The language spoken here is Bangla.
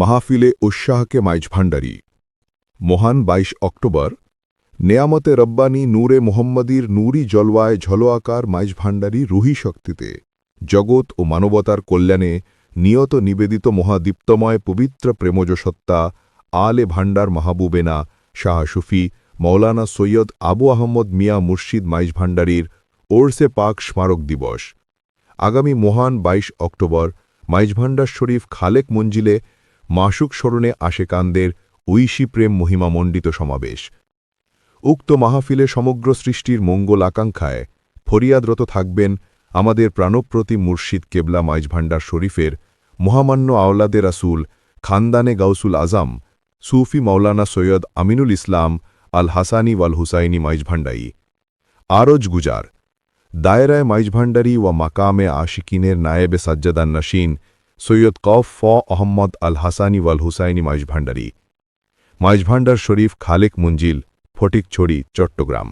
মাহফিলে উৎসাহকে মাইজ ভাণ্ডারী। মহান ২২ অক্টোবর, নেয়ামতে রব্বানী নূরে মোহাম্মদীর নূরি জলওয়ায় ঝলোয়াকার মাইজ ভাণ্ডারী রুহি শক্তিতে। জগৎ ও মানবতার কল্যাণে নিয়ত নিবেদিত মহাদীপ্তময় পবিত্র প্রেমজ সত্তা আলে ভাণ্ডার মাহবুবেনা শাহ সুফি মৌলানা সৈয়দ আবু আহমদ মিয়া মুর্শিদ মাইজ ভাণ্ডারীর ওরসে পাক স্মারক দিবস। আগামী মহান ২২ অক্টোবর মাইজভান্ডার শরীফ খালেক মঞ্জিলে মাসুক স্মরণে আশেকানদের ঐশী প্রেম মহিমামণ্ডিত সমাবেশ। উক্ত মাহফিলে সমগ্র সৃষ্টির মঙ্গল আকাঙ্ক্ষায় ফরিয়াদরত থাকবেন আমাদের প্রাণপ্রতি মুর্শিদ কেবলা মাইজভান্ডার শরীফের মহামান্য আওলাদে রাসুল খানদানে গাউসুল আজম, সুফি মৌলানা সৈয়দ আমিনুল ইসলাম আল হাসানি ওয়াল হুসাইনি মাইজভান্ডাই আরজ গুজার, দায়রায় মাইজভান্ডারি ওয়া মাকামে আশিকিনের নায়েবে সাজ্জাদান নাসিন সৈয়দ কফ ফ আহম্মদ আল হাসানি ওয়াল হুসাইনি মাইজভান্ডারি মাইজভান্ডার শরীফ খালেক মঞ্জিল, ফটিকছড়ি, চট্টগ্রাম।